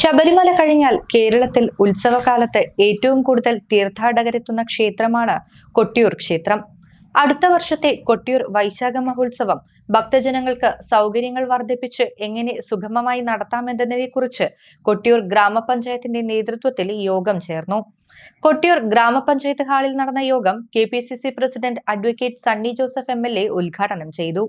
ശബരിമല കഴിഞ്ഞാൽ കേരളത്തിൽ ഉത്സവകാലത്ത് ഏറ്റവും കൂടുതൽ തീർത്ഥാടകരെത്തുന്ന ക്ഷേത്രമാണ് കൊട്ടിയൂർ ക്ഷേത്രം. അടുത്ത വർഷത്തെ കൊട്ടിയൂർ വൈശാഖ മഹോത്സവം ഭക്തജനങ്ങൾക്ക് സൗകര്യങ്ങൾ വർദ്ധിപ്പിച്ച് എങ്ങനെ സുഗമമായി നടത്താമെന്നതിനെ കുറിച്ച് കൊട്ടിയൂർ ഗ്രാമപഞ്ചായത്തിന്റെ നേതൃത്വത്തിൽ യോഗം ചേർന്നു. കൊട്ടിയൂർ ഗ്രാമപഞ്ചായത്ത് ഹാളിൽ നടന്ന യോഗം K P C C president advocate Sunny Joseph M L A ഉദ്ഘാടനം ചെയ്തു.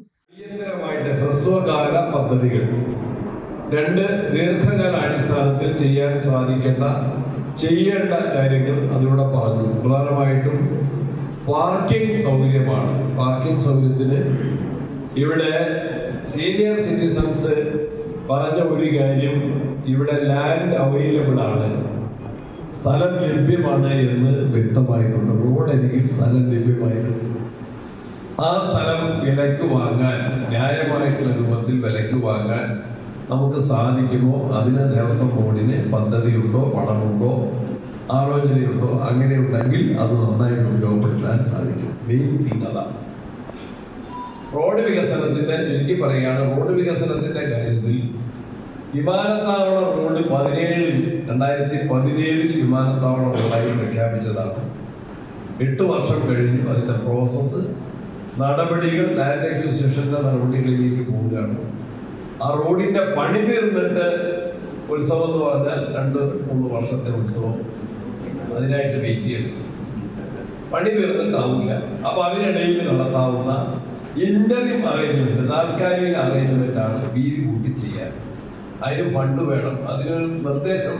രണ്ട് ദീർഘകാല അടിസ്ഥാനത്തിൽ ചെയ്യാൻ സാധിക്കേണ്ട ചെയ്യേണ്ട കാര്യങ്ങൾ അതിലൂടെ പറഞ്ഞു. പ്രധാനമായിട്ടും പാർക്കിംഗ് സൗകര്യമാണ്. പാർക്കിംഗ് സൗകര്യത്തിന് ഇവിടെ സീനിയർ സിറ്റിസൺസ് പറഞ്ഞ ഒരു കാര്യം ഇവിടെ ലാൻഡ് അവൈലബിൾ ആണ്. സ്ഥലം ലഭ്യമാണ് എന്ന് വ്യക്തമായിട്ടുണ്ട്. റോഡരികിൽ സ്ഥലം ലഭ്യമായിരുന്നു ആ സ്ഥലം വിലക്ക് വാങ്ങാൻ ന്യായമായിട്ടുള്ള രൂപത്തിൽ വിലക്ക് വാങ്ങാൻ നമുക്ക് സാധിക്കുമോ? അതിന് ദേവസ്വം ബോർഡിന് പദ്ധതിയുണ്ടോ? പണമുണ്ടോ? ആലോചനയുണ്ടോ? അങ്ങനെയുണ്ടെങ്കിൽ അത് നന്നായിട്ട് ഉപയോഗപ്പെടുത്താൻ സാധിക്കും. മെയിൻ തിങ് അതാണ്. റോഡ് വികസനത്തിന്റെ ചുരുക്കി പറയുകയാണ് റോഡ് വികസനത്തിന്റെ കാര്യത്തിൽ വിമാനത്താവള റോഡ് പതിനേഴിൽ രണ്ടായിരത്തി പതിനേഴിൽ വിമാനത്താവള റോഡായി പ്രഖ്യാപിച്ചതാണ്. എട്ട് വർഷം കഴിഞ്ഞു അതിന്റെ പ്രോസസ്സ് നടപടികൾ ലാൻഡ് അക്വിസിഷന്റെ നടപടികളിലേക്ക് പോവുകയാണ്. ആ റോഡിന്റെ പണി തീർന്നിട്ട് ഉത്സവം എന്ന് പറഞ്ഞാൽ രണ്ട് മൂന്ന് വർഷത്തെ ഉത്സവം. അതിനായിട്ട് വെയിറ്റ് ചെയ്തു. പണി തീർന്നിട്ടാവില്ല. അപ്പൊ അതിനിടയിൽ നടത്താവുന്ന ഇന്റർവ്യൂ അറേഞ്ച്മെന്റ് താൽക്കാലിക അറേഞ്ച്മെന്റ് ആണ് വീതി കൂട്ടി ചെയ്യാൻ. അതിന് ഫണ്ട് വേണം. അതിനൊരു നിർദ്ദേശം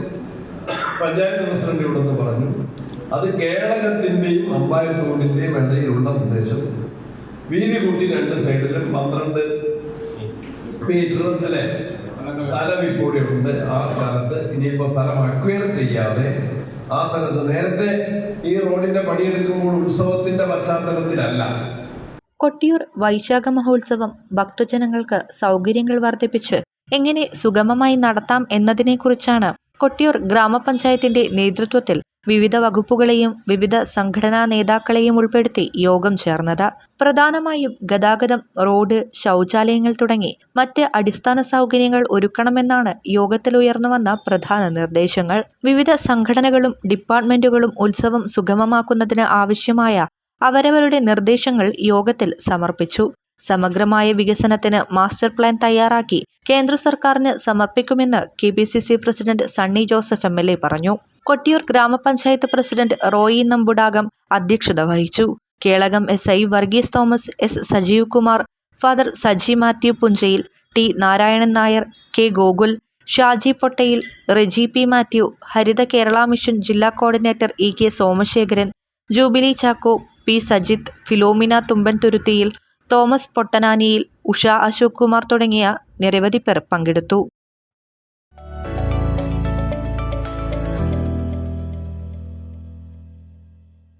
പഞ്ചായത്ത് പ്രസിഡന്റ് ഇവിടെ നിന്ന് പറഞ്ഞു. അത് കേരളത്തിന്റെയും അമ്പായത്തോടിന്റെയും ഇടയിലുള്ള നിർദ്ദേശം. വീതി കൂട്ടി രണ്ട് സൈഡിലും പന്ത്രണ്ട് മീറ്റർ അല്ലെ? സ്ഥലം ഇപ്പോഴും ഉണ്ട്. ആ സ്ഥലത്ത് ഇനിയിപ്പോ സ്ഥലം അക്വയർ ചെയ്യാതെ ആ സ്ഥലത്ത് നേരത്തെ ഈ റോഡിന്റെ പണിയെടുക്കുമ്പോൾ ഉത്സവത്തിന്റെ പശ്ചാത്തലത്തിലല്ല. കൊട്ടിയൂർ വൈശാഖ മഹോത്സവം ഭക്തജനങ്ങൾക്ക് സൗകര്യങ്ങൾ വർദ്ധിപ്പിച്ച് എങ്ങനെ സുഗമമായി നടത്താം എന്നതിനെക്കുറിച്ചാണ് കൊട്ടിയൂർ ഗ്രാമപഞ്ചായത്തിന്റെ നേതൃത്വത്തിൽ വിവിധ വകുപ്പുകളെയും വിവിധ സംഘടനാ നേതാക്കളെയും ഉൾപ്പെടുത്തി യോഗം ചേർന്നത്. പ്രധാനമായും ഗതാഗതം റോഡ് ശൗചാലയങ്ങൾ തുടങ്ങി മറ്റ് അടിസ്ഥാന സൗകര്യങ്ങൾ ഒരുക്കണമെന്നാണ് യോഗത്തിൽ ഉയർന്നുവന്ന പ്രധാന നിർദ്ദേശങ്ങൾ. വിവിധ സംഘടനകളും ഡിപ്പാർട്ട്മെന്റുകളും ഉത്സവം സുഗമമാക്കുന്നതിന് ആവശ്യമായ അവരവരുടെ നിർദ്ദേശങ്ങൾ യോഗത്തിൽ സമർപ്പിച്ചു. സമഗ്രമായ വികസനത്തിന് മാസ്റ്റർ പ്ലാൻ തയ്യാറാക്കി കേന്ദ്ര സർക്കാരിന് സമർപ്പിക്കുമെന്ന് K president Sunny Joseph A പറഞ്ഞു. കൊട്ടിയൂർ ഗ്രാമപഞ്ചായത്ത് പ്രസിഡന്റ് റോയി നമ്പുടാകം അധ്യക്ഷത വഹിച്ചു. Kelakam S I Varghese Thomas S Sajeev Kumar Father Saji Mathew Punchayil T Narayanan Nair K Gokul Shaji Pottayil Reji P Mathew Haritha Kerala Mission ജില്ലാ coordinator E K Somasekharan Jubilee Chacko P Sajith Philomina Thumban Thuruthiyil Thomas Pottananiyil Usha Ashok Kumar തുടങ്ങിയ നിരവധി പേർ പങ്കെടുത്തു.